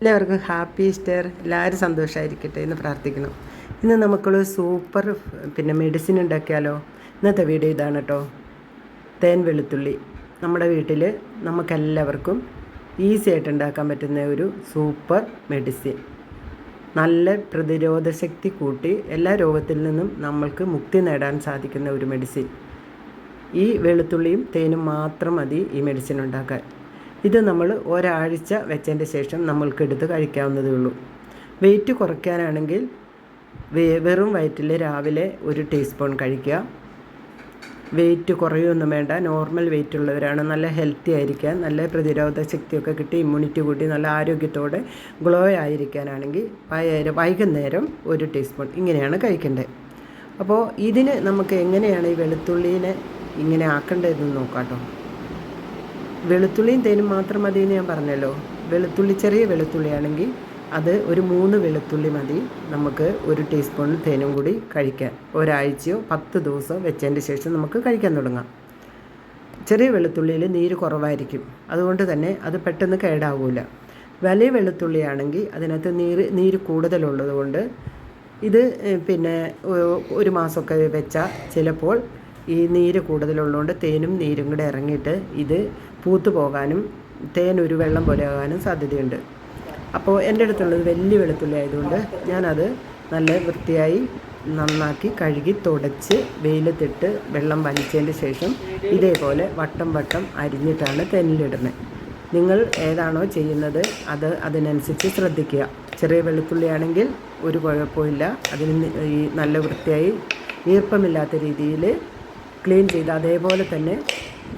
എല്ലാവർക്കും happy Easter. എല്ലാവരും സന്തോഷമായിരിക്കട്ടെ എന്ന് പ്രാർത്ഥിക്കുന്നു. ഇന്ന് നമുക്കുള്ള സൂപ്പർ പിന്നെ മെഡിസിൻ ഉണ്ടാക്കിയാലോ? ഇന്നത്തെ വീഡിയോ ഇതാണ് കേട്ടോ തേൻ വെളുത്തുള്ളി. നമ്മുടെ വീട്ടിൽ നമുക്കെല്ലാവർക്കും ഈസി ആയിട്ട് ഉണ്ടാക്കാൻ പറ്റുന്ന ഒരു സൂപ്പർ മെഡിസിൻ നല്ല പ്രതിരോധ ശക്തി കൂട്ടി എല്ലാ രോഗത്തിൽ നിന്നും നമ്മൾക്ക് മുക്തി നേടാൻ സാധിക്കുന്ന ഒരു മെഡിസിൻ ഈ വെളുത്തുള്ളിയും തേനും മാത്രം മതി ഈ മെഡിസിൻ ഉണ്ടാക്കാൻ. ഇത് നമ്മൾ ഒരാഴ്ച വെച്ചതിന്റെ ശേഷം നമ്മൾക്ക് എടുത്ത് കഴിക്കാവുന്നതേ ഉള്ളൂ. വെയിറ്റ് കുറയ്ക്കാനാണെങ്കിൽ വെറും വയറ്റിൽ രാവിലെ ഒരു ടീസ്പൂൺ കഴിക്കുക. വെയിറ്റ് കുറയൊന്നും വേണ്ട. നോർമൽ വെയിറ്റ് ഉള്ളവരാണ് നല്ല ഹെൽത്തി ആയിരിക്കാൻ നല്ല പ്രതിരോധ ശക്തിയൊക്കെ കിട്ടി ഇമ്മ്യൂണിറ്റി കൂട്ടി നല്ല ആരോഗ്യത്തോടെ ഗ്ലോ ആയിരിക്കാനാണെങ്കിൽ വൈകുന്നേരം ഒരു ടീസ്പൂൺ ഇങ്ങനെയാണ് കഴിക്കേണ്ടത് അപ്പോൾ ഇതിന് നമുക്ക് എങ്ങനെയാണ് ഈ വെളുത്തുള്ളീനെ ഇങ്ങനെ ആക്കേണ്ടതെന്ന് നോക്കാം കേട്ടോ. വെളുത്തുള്ളിയും തേനും മാത്രം മതി എന്ന് ഞാൻ പറഞ്ഞല്ലോ. വെളുത്തുള്ളി ചെറിയ വെളുത്തുള്ളിയാണെങ്കിൽ അത് ഒരു മൂന്ന് വെളുത്തുള്ളി മതി. നമുക്ക് ഒരു ടീസ്പൂൺ തേനും കൂടി കഴിക്കാൻ ഒരാഴ്ചയോ പത്ത് ദിവസമോ വെച്ചതിന്റെ ശേഷം നമുക്ക് കഴിക്കാൻ തുടങ്ങാം. ചെറിയ വെളുത്തുള്ളിയിൽ നീര് കുറവായിരിക്കും. അതുകൊണ്ട് തന്നെ അത് പെട്ടെന്ന് കേടാവില്ല വലിയ വെളുത്തുള്ളിയാണെങ്കിൽ അതിനകത്ത് നീര് നീര് കൂടുതലുള്ളതുകൊണ്ട് ഇത് പിന്നെ ഒരു മാസമൊക്കെ വെച്ചാൽ ചിലപ്പോൾ ഈ നീര് കൂടുതലുള്ളതുകൊണ്ട് തേനും നീരും കൂടെ ഇറങ്ങിയിട്ട് ഇത് പൂത്തു പോകാനും തേൻ ഒരു വെള്ളം പോലെ ആകാനും സാധ്യതയുണ്ട്. അപ്പോൾ എന്റെ അടുത്തുള്ളത് വലിയ വെളുത്തുള്ളി ആയതുകൊണ്ട് ഞാനത് നല്ല വൃത്തിയായി നന്നാക്കി കഴുകി തുടച്ച് വെയിലത്തിട്ട് വെള്ളം വലിച്ചതിന് ശേഷം ഇതേപോലെ വട്ടം വട്ടം അരിഞ്ഞിട്ടാണ് തെന്നിലിടുന്നത് നിങ്ങൾ ഏതാണോ ചെയ്യുന്നത് അത് അതിനനുസരിച്ച് ശ്രദ്ധിക്കുക. ചെറിയ വെളുത്തുള്ളിയാണെങ്കിൽ ഒരു കുഴപ്പമില്ല. അതിന് ഈ നല്ല വൃത്തിയായി ഈർപ്പമില്ലാത്ത രീതിയിൽ ക്ലീൻ ചെയ്ത് അതേപോലെ തന്നെ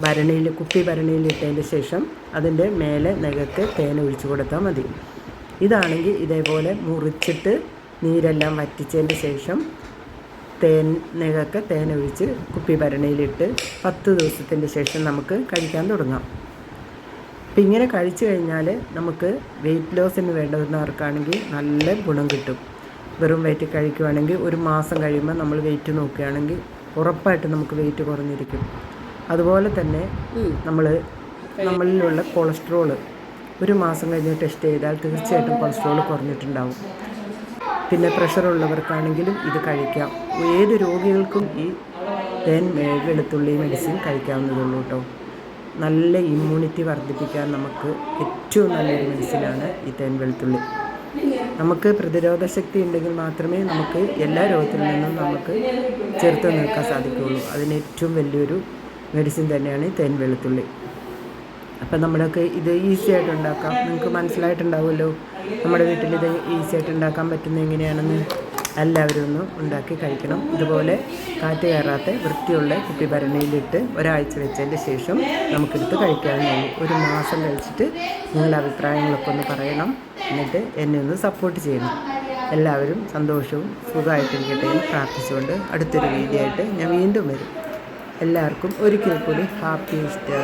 ഭരണിയിൽ കുപ്പി ഭരണിയിൽ ഇട്ടതിന് ശേഷം അതിന്റെ മേലെ നഖക്ക് തേൻ ഒഴിച്ചു കൊടുത്താൽ മതി. ഇതാണെങ്കിൽ ഇതേപോലെ മുറിച്ചിട്ട് നീരെല്ലാം വറ്റിച്ചതിന്റെ ശേഷം തേൻ നഖക്ക് തേൻ ഒഴിച്ച് കുപ്പി ഭരണിയിലിട്ട് പത്ത് ദിവസത്തിന്റെ ശേഷം നമുക്ക് കഴിക്കാൻ തുടങ്ങാം. അപ്പം ഇങ്ങനെ കഴിച്ചു കഴിഞ്ഞാൽ നമുക്ക് വെയിറ്റ് ലോസിന് വേണ്ടുന്നവർക്കാണെങ്കിൽ നല്ല ഗുണം കിട്ടും. വെറും വെയിറ്റ് കഴിക്കുവാണെങ്കിൽ ഒരു മാസം കഴിയുമ്പോൾ നമ്മൾ വെയിറ്റ് നോക്കുകയാണെങ്കിൽ ഉറപ്പായിട്ടും നമുക്ക് വെയിറ്റ് കുറഞ്ഞിരിക്കും. അതുപോലെ തന്നെ നമ്മൾ നമ്മളിലുള്ള കൊളസ്ട്രോൾ ഒരു മാസം കഴിഞ്ഞ് ടെസ്റ്റ് ചെയ്താൽ തീർച്ചയായിട്ടും കൊളസ്ട്രോൾ കുറഞ്ഞിട്ടുണ്ടാവും. പിന്നെ പ്രഷർ ഉള്ളവർക്കാണെങ്കിലും ഇത് കഴിക്കാം. ഏത് രോഗികൾക്കും ഈ തേൻ വെളുത്തുള്ളി മെഡിസിൻ കഴിക്കാവുന്നതുള്ളൂ കേട്ടോ. നല്ല ഇമ്മ്യൂണിറ്റി വർദ്ധിപ്പിക്കാൻ നമുക്ക് ഏറ്റവും നല്ലൊരു മെഡിസിനാണ് ഈ തേൻ വെളുത്തുള്ളി. നമുക്ക് പ്രതിരോധ ശക്തി ഉണ്ടെങ്കിൽ മാത്രമേ നമുക്ക് എല്ലാ രോഗത്തിൽ നിന്നും നമുക്ക് ചെറുത്ത് നിൽക്കാൻ സാധിക്കുകയുള്ളൂ. അതിന് ഏറ്റവും വലിയൊരു മെഡിസിൻ തന്നെയാണ് തേൻ വെളുത്തുള്ളി. അപ്പം നമ്മളൊക്കെ ഇത് ഈസി ആയിട്ട് ഉണ്ടാക്കാം. നിങ്ങൾക്ക് മനസ്സിലായിട്ടുണ്ടാവുമല്ലോ. നമ്മുടെ വീട്ടിൽ ഇത് ഈസി ആയിട്ട് ഉണ്ടാക്കാൻ പറ്റുന്നത് എങ്ങനെയാണെന്ന്. എല്ലാവരും ഒന്ന് ഉണ്ടാക്കി കഴിക്കണം. ഇതുപോലെ കാറ്റ് കയറാത്ത വൃത്തിയുള്ള കുപ്പി ഭരണിയിലിട്ട് ഒരാഴ്ച വെച്ചതിന്റെ ശേഷം നമുക്കെടുത്ത് കഴിക്കാവുന്നതാണ്. ഒരു മാസം കഴിച്ചിട്ട് നിങ്ങളുടെ അഭിപ്രായങ്ങളൊക്കെ ഒന്ന് പറയണം. എന്നിട്ട് എന്നെ ഒന്ന് സപ്പോർട്ട് ചെയ്യണം. എല്ലാവരും സന്തോഷവും സുഖമായിട്ടിരിക്കട്ടെ എന്ന് പ്രാർത്ഥിച്ചുകൊണ്ട് അടുത്തൊരു വീഡിയോ ആയിട്ട് ഞാൻ വീണ്ടും വരും. എല്ലാവർക്കും ഒരിക്കൽ കൂടി ഹാപ്പി ഈസ്റ്റർ.